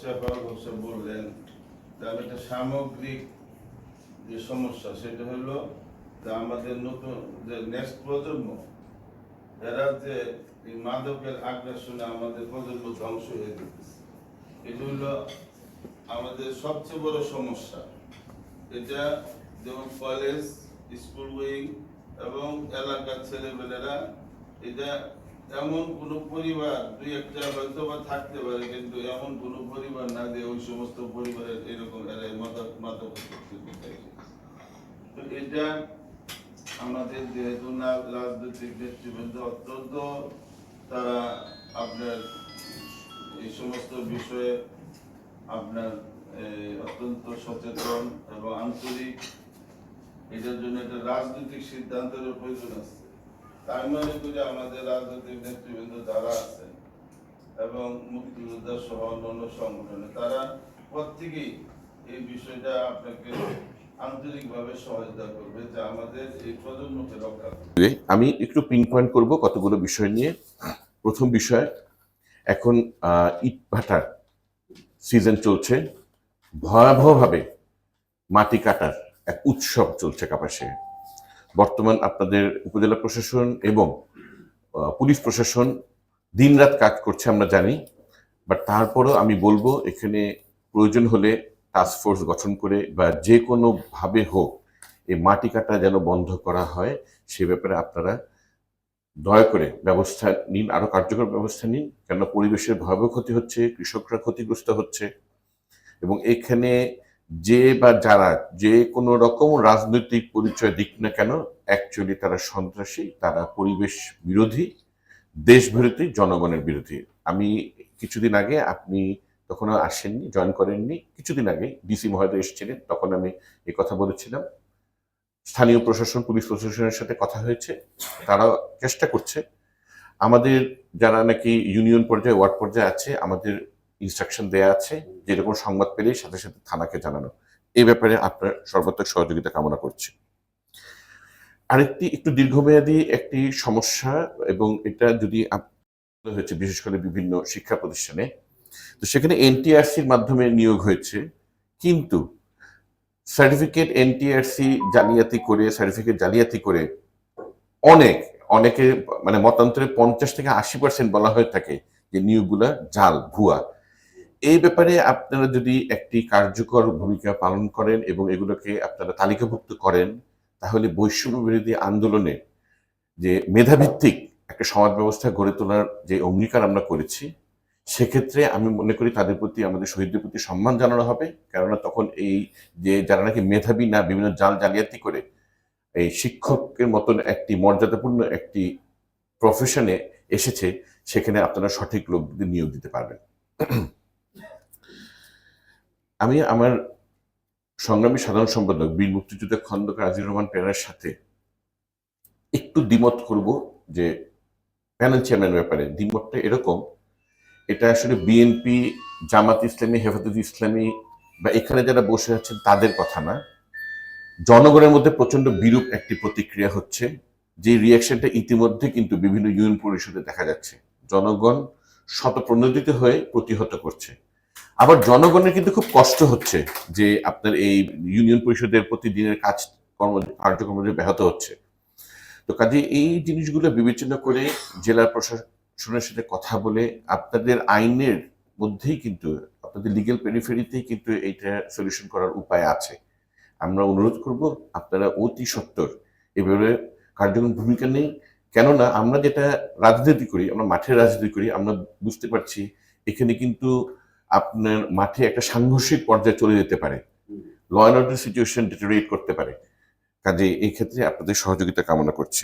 হোসেন বললেন তার একটা সামগ্রিক যে সমস্যা, সেটা হলো যে আমাদের নতুন যে নেক্সট প্রজন্ম, এরা যে মাদকের আগ্রাসনে আমাদের প্রজন্ম ধ্বংস হয়ে যেতেছে এটা হলো আমাদের সবচেয়ে বড় সমস্যা। এটা যেমন কলেজ স্কুল উইং এবং এলাকার ছেলেমেয়েরা, এটা এমন কোন পরিবার, দুই একটা হয়তো বা থাকতে পারে, কিন্তু এমন কোন পরিবার না যে ওই সমস্ত পরিবারের এরকম এটা আমাদের যেহেতু না, রাজনৈতিক নেতৃবৃন্দ অত্যন্ত, তারা আপনার এই সমস্ত বিষয়ে আপনার অত্যন্ত সচেতন এবং আন্তরিক। এটার জন্য একটা রাজনৈতিক সিদ্ধান্তের প্রয়োজন আছে। তাই মনে করি আমাদের রাজনৈতিক নেতৃবৃন্দ যারা আছেন এবং মুক্তিযোদ্ধা সহ অন্যান্য সংগঠনে, তারা প্রত্যেকেই এই বিষয়টা আপনাকে আন্তরিকভাবে সহায়তা করবে যে আমাদের এই প্রজন্মকে আমি একটু পিন পয়েন্ট করব কতগুলো বিষয় নিয়ে। প্রথম বিষয়, এখন ইট ভাটার সিজন চলছে। ভয়াবহভাবে মাটি কাটার এক উৎসব চলছে কাপাসে বর্তমান আপনাদের উপজেলা প্রশাসন এবং পুলিশ প্রশাসন দিনরাত কাজ করছে আমরা জানি, বাট তারপরও আমি বলব এখানে প্রয়োজন হলে টাস্ক ফোর্স গঠন করে বা যে কোনোভাবে হোক এই মাটি কাটা যেন বন্ধ করা হয়, সে ব্যাপারে আপনারা দয়া করে ব্যবস্থা নিন, আরও কার্যকর ব্যবস্থা নিন কেন পরিবেশের ভয়াবহ ক্ষতি হচ্ছে, কৃষকরা ক্ষতিগ্রস্ত হচ্ছে এবং এখানে যে বা যারা যে কোনো রকম রাজনৈতিক পরিচয় দিক না কেন অ্যাকচুয়ালি তারা সন্ত্রাসী, তারা পরিবেশ বিরোধী দেশ বিরোধী জনগণের বিরোধী। আমি কিছুদিন আগে আপনি তখন আসেননি জয়েন করেননি, কিছুদিন আগে ডিসি মহোদয় এসেছিলেন, তখন আমি এই কথা বলেছিলাম। স্থানীয় প্রশাসন, পুলিশ প্রশাসনের সাথে কথা হয়েছে তারা চেষ্টা করছে। আমাদের যারা নাকি ইউনিয়ন পর্যায়ে, ওয়ার্ড পর্যায়ে আছে, আমাদের ইনস্ট্রাকশন দেয়া আছে, যেরকম সংবাদ পেলেই সাথে সাথে থানাকে জানানো। এই ব্যাপারে আপনার সর্বাত্মক সহযোগিতা কামনা করছি। আরেকটি একটু দীর্ঘমেয়াদী একটি সমস্যা এবং এটা যদি হয়েছে বিশেষ করে বিভিন্ন শিক্ষা প্রতিষ্ঠানে, তো সেখানে এনটিআরসির মাধ্যমে নিয়োগ হয়েছে। কিন্তু সার্টিফিকেট এনটিআরসি জালিয়াতি করে সার্টিফিকেট জালিয়াতি করে অনেক, অনেকে মানে মতান্তরে পঞ্চাশ থেকে আশি পার্সেন্ট বলা হয়ে থাকে যে নিয়োগগুলা জাল, ভুয়া। এই ব্যাপারে আপনারা যদি একটি কার্যকর ভূমিকা পালন করেন এবং এগুলোকে আপনারা তালিকাভুক্ত করেন, তাহলে বৈষম্য বিরোধী আন্দোলনে যে মেধাভিত্তিক একটা সমাজ ব্যবস্থা গড়ে তোলার যে অঙ্গীকার আমরা করেছি, সেক্ষেত্রে আমি মনে করি তাদের প্রতি, আমাদের শহীদদের প্রতি সম্মান জানানো হবে। কেননা তখন এই যে যারা নাকি মেধাবী না, বিভিন্ন জাল জালিয়াতি করে, এই শিক্ষকের মতন একটি মর্যাদাপূর্ণ একটি প্রফেশনে এসেছে, সেখানে আপনারা সঠিক লোকদের নিয়োগ দিতে পারবেন। আমি আমার সংগ্রামী সাধারণ সম্পাদক বীর মুক্তিযোদ্ধা খন্দকার আজির রহমান প্যানের সাথে একটু দ্বিমত করব যে প্যানেল চেয়ারম্যান ব্যাপারে। দ্বিমতটা এরকম, এটা আসলে বিএনপি জামাত ইসলামী, হেফাজত ইসলামী বা এখানে যারা বসে আছেন তাদের কথা না। জনগণের মধ্যে প্রচণ্ড বিরূপ একটি প্রতিক্রিয়া হচ্ছে, যে রিয়াকশনটা ইতিমধ্যে কিন্তু বিভিন্ন ইউনিয়ন পরিষদে দেখা যাচ্ছে। জনগণ শতপ্রণোদিত হয়ে প্রতিহত করছে। আবার জনগণের কিন্তু খুব কষ্ট হচ্ছে যে আপনার এই ইউনিয়ন পরিষদের প্রতিদিনের কাজ কর্ম, কার্যক্রম ব্যাহত হচ্ছে। তো কাজে এই জিনিসগুলো বিবেচনা করে জেলা প্রশাসনের সাথে কথা বলে আপনাদের আইনের মধ্যেই কিন্তু, আপনাদের লিগেল পেরিফেরিতেই কিন্তু এইটা সলিউশন করার উপায় আছে। আমরা অনুরোধ করব আপনারা অতি সত্বর এভাবে কার্যক্রম ভূমিকা নেই। কেননা আমরা যেটা রাজনীতি করি, আমরা মাঠে রাজনীতি করি, আমরা বুঝতে পারছি এখানে কিন্তু আপনার মাঠে একটা সাংঘর্ষিক পর্যায়ে চলে যেতে পারে। Law and order situation deteriorate করতে পারে। কাজে এই ক্ষেত্রে আপনাদের সহযোগিতা কামনা করছি।